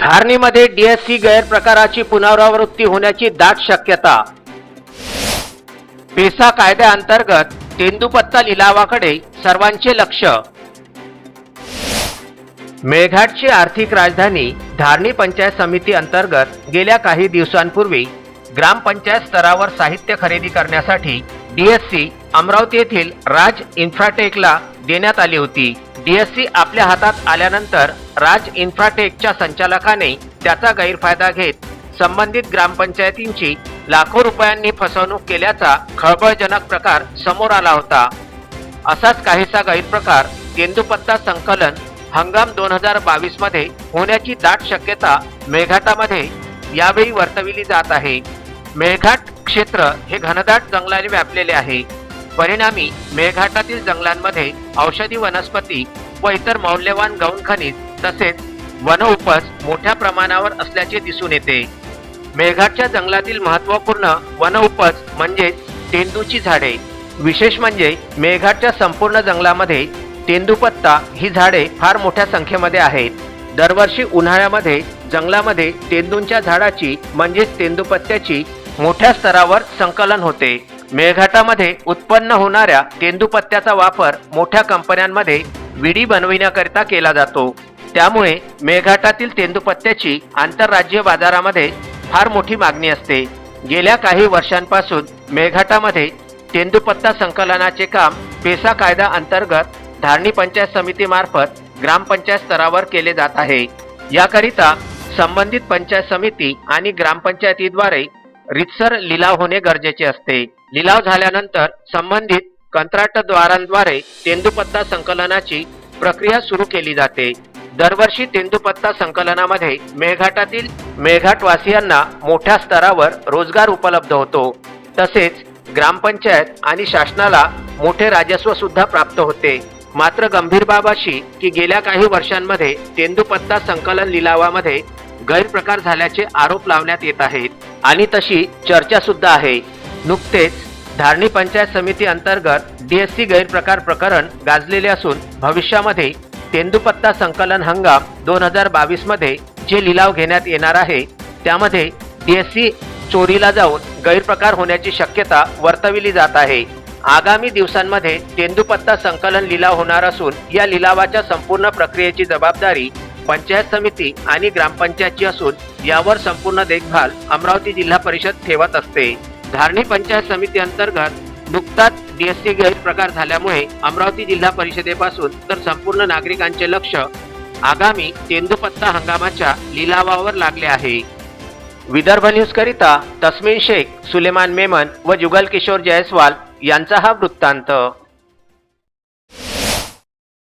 धारणीमध्ये DSC गैरप्रकाराची पुनरावृत्ती होण्याची दाट शक्यता. पेसा कायद्याअंतर्गत तेंदुपत्ता लिलावाकडे सर्वांचे लक्ष. मेळघाटची आर्थिक राजधानी धारणी पंचायत समिती अंतर्गत गेल्या काही दिवसांपूर्वी ग्रामपंचायत स्तरावर साहित्य खरेदी करण्यासाठी डीएससी अमरावती येथील राज इन्फ्राटेकला देण्यात आली होती. डीएससी आपल्या हातात आल्यानंतर राज इन्फ्राटेकच्या संचालकाने त्याचा गैरफायदा घेत संबंधित ग्रामपंचायतींची लाखो रुपयांनी फसवणूक केल्याचा खळबळजनक प्रकार समोर आला होता. असाच काहीसा गैरप्रकार तेंदुपत्ता संकलन हंगाम दोन हजार बावीसमध्ये होण्याची दाट शक्यता मेळघाटामध्ये यावेळी वर्तविली जात आहे. मेळघाट क्षेत्र हे घनदाट जंगलाने व्यापलेले आहे. परिणामी मेळघाटातील जंगलांमध्ये औषधी वनस्पती व इतर मौल्यवान गौण खनिज तसेच वनउपज मोठ्या प्रमाणावर असल्याचे दिसून येते. मेळघाटच्या जंगलातील महत्त्वपूर्ण वनउपज म्हणजेच तेंदूची झाडे. विशेष म्हणजे मेळघाटच्या संपूर्ण जंगलामध्ये तेंदूपत्ता ही झाडे फार मोठ्या संख्येमध्ये आहेत. दरवर्षी उन्हाळ्यामध्ये जंगलामध्ये तेंदूंच्या झाडाची म्हणजेच तेंदूपत्त्याची मोठ्या स्तरावर संकलन होते. मेळघाटामध्ये उत्पन्न होणाऱ्या तेंदुपत्त्याचा वापर मोठ्या कंपन्यांमध्ये विडी बनविण्याकरिता केला जातो. त्यामुळे मेळघाटातील तेंदुपत्त्याची आंतरराज्य बाजारामध्ये फार मोठी मागणी असते. गेल्या काही वर्षांपासून मेळघाटामध्ये तेंदूपत्ता संकलनाचे काम पेसा कायदा अंतर्गत धारणी पंचायत समितीमार्फत ग्रामपंचायत स्तरावर केले जात आहे. याकरिता संबंधित पंचायत समिती आणि ग्रामपंचायतीद्वारे रितसर लिलाव होणे गरजेचे असते. लिलाव झाल्यानंतर संबंधित कंत्राटद्वारांद्वारे तेंदुपत्ता संकलनाची प्रक्रिया सुरू केली जाते. दरवर्षी तेंदुपत्ता संकलनामध्ये मेळघाटातील मेळघाटवासियांना मोठ्या स्तरावर रोजगार उपलब्ध होतो. तसेच ग्रामपंचायत आणि शासनाला मोठे राजस्व सुद्धा प्राप्त होते. मात्र गंभीर बाब अशी की गेल्या काही वर्षांमध्ये तेंदुपत्ता संकलन लिलावामध्ये गैरप्रकार झाल्याचे आरोप लावण्यात येत आहेत. आणि तशी चर्चा सुद्धा आहे. नुकतेच धारणी पंचायत समिती अंतर्गत डीएससी गैरप्रकार प्रकरण गाजलेले असून भविष्यामध्ये तेंदुपत्ता संकलन हंगाम दोन हजार बावीसमध्ये जे लिलाव घेण्यात येणार आहे त्यामध्ये डीएससी चोरीला जाऊन गैरप्रकार होण्याची शक्यता वर्तविली जात आहे. आगामी दिवसांमध्ये तेंदुपत्ता संकलन लिलाव होणार असून या लिलावाच्या संपूर्ण प्रक्रियेची जबाबदारी पंचायत समिती आणि ग्रामपंचायतची असून यावर संपूर्ण देखभाल अमरावती जिल्हा परिषद ठेवत असते. धारणी पंचायत समिती अंतर्गत नुकताच डीएससी गैरप्रकार झाल्यामुळे अमरावती जिल्हा परिषदेपासून तर संपूर्ण नागरिकांचे लक्ष आगामी तेंदुपत्ता हंगामाच्या लिलावावर लागले आहे. विदर्भ न्यूज करिता तस्मिन शेख सुलेमान मेमन व जुगल किशोर जयस्वाल यांचा हा वृत्तांत.